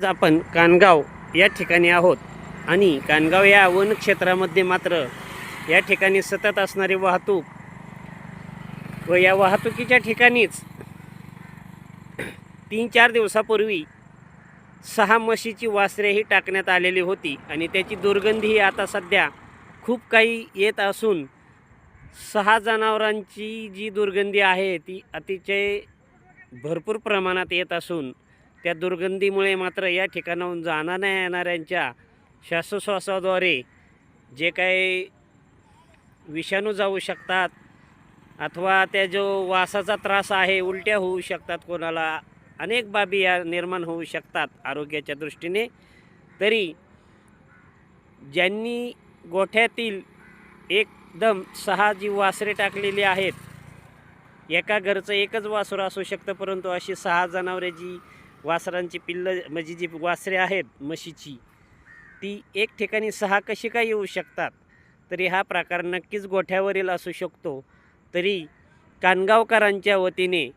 आज आपण कानगाव या ठिकाणी आहोत. आणि कानगाव या वन क्षेत्रामध्ये मात्र या ठिकाणी सतत असणारी वाहतूक व या वाहतुकीच्या ठिकाणीच तीन चार दिवसापूर्वी सहा म्हशीची वासरेही टाकण्यात आलेली होती. आणि त्याची दुर्गंधीही आता सध्या खूप काही येत असून सहा जनावरांची जी दुर्गंधी आहे ती अतिशय भरपूर प्रमाणात येत असून त्या दुर्गंधीमुळे मात्र या ठिकाणाहून जाणाऱ्या येणाऱ्यांच्या श्वासोश्वासाद्वारे जे काही विषाणू जाऊ शकतात अथवा त्या जो वासाचा त्रास आहे उलट्या होऊ शकतात कोणाला. अनेक बाबी या निर्माण होऊ शकतात आरोग्याच्या दृष्टीने. तरी ज्यांनी गोठ्यातील एकदम सहा जी वासरे टाकलेली आहेत एका घरचं एकच वासरं असू शकतं परंतु अशी सहा जनावरे जी वासरांची पिल्लं म्हणजे जी वासरे आहेत म्हशीची ती एक ठिकाणी सहा कशी काय येऊ शकतात? तरी हा प्रकार नक्कीच गोठ्यावरील असू शकतो. तरी कानगावकरांच्या वतीने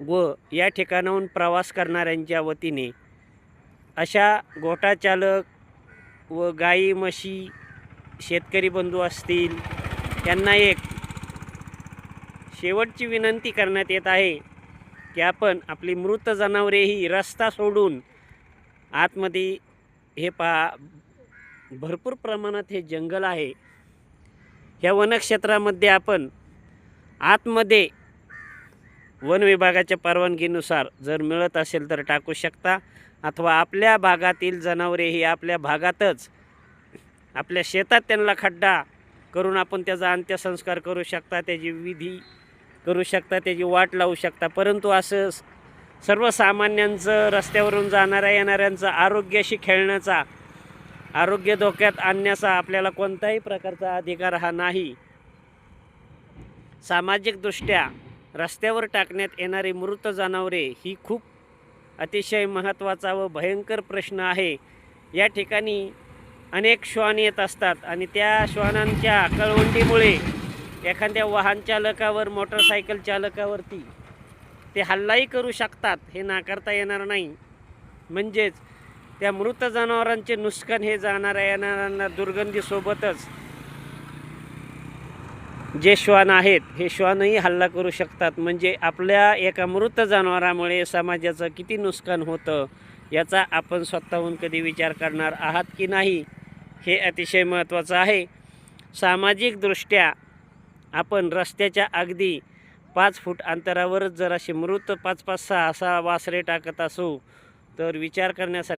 व या ठिकाणाहून प्रवास करणाऱ्यांच्या वतीने अशा गोटाचालक व गाई म्हशी शेतकरी बंधू असतील त्यांना एक शेवटची विनंती करण्यात येत आहे. की आपण आपली मृत जनावरे ही रस्ता सोडून आतमध्ये हे पा भरपूर प्रमाणात हे जंगल आहे. ह्या वनक्षेत्रामध्ये आपण आतमध्ये वन विभागाच्या परवानगीनुसार जर मिळत असेल तर टाकू शकता अथवा आपल्या भागातील जनावरे ही आपल्या भागातच आपल्या शेतात त्यांना खड्डा करून आपण त्याचा अंत्यसंस्कार करू शकता. त्याची विधी करू शकता त्याची वाट लावू शकता. परंतु असं सर्वसामान्यांचं रस्त्यावरून जाणाऱ्या येणाऱ्यांचं आरोग्याशी खेळण्याचा आरोग्य धोक्यात आणण्याचा आपल्याला कोणताही प्रकारचा अधिकार हा नाही. सामाजिकदृष्ट्या रस्त्यावर टाकण्यात येणारी मृत जनावरे ही खूप अतिशय महत्त्वाचा व भयंकर प्रश्न आहे. या ठिकाणी अनेक श्वान येत असतात आणि त्या श्वानांच्या कळवंडीमुळे एखाद्या वाहन चालकावर मोटरसायकल चालकावरती ते हल्लाही करू शकतात हे नाकारता येणार नाही. म्हणजेच त्या मृत जनावरांचे नुकसान हे जाणाऱ्या येणाऱ्यांना दुर्गंधीसोबतच जे श्वान आहेत हे श्वानही हल्ला करू शकतात. म्हणजे आपल्या एका मृत जनावरामुळे समाजाचं किती नुकसान होतं याचा आपण स्वतःहून कधी विचार करणार आहात की नाही हे अतिशय महत्त्वाचं आहे. सामाजिकदृष्ट्या आपण रस्त्याच्या अगदी पाच फूट अंतरावरच जर असे मृत पाच पाच सहा असा वासरे टाकत असू तर विचार करण्यासाठी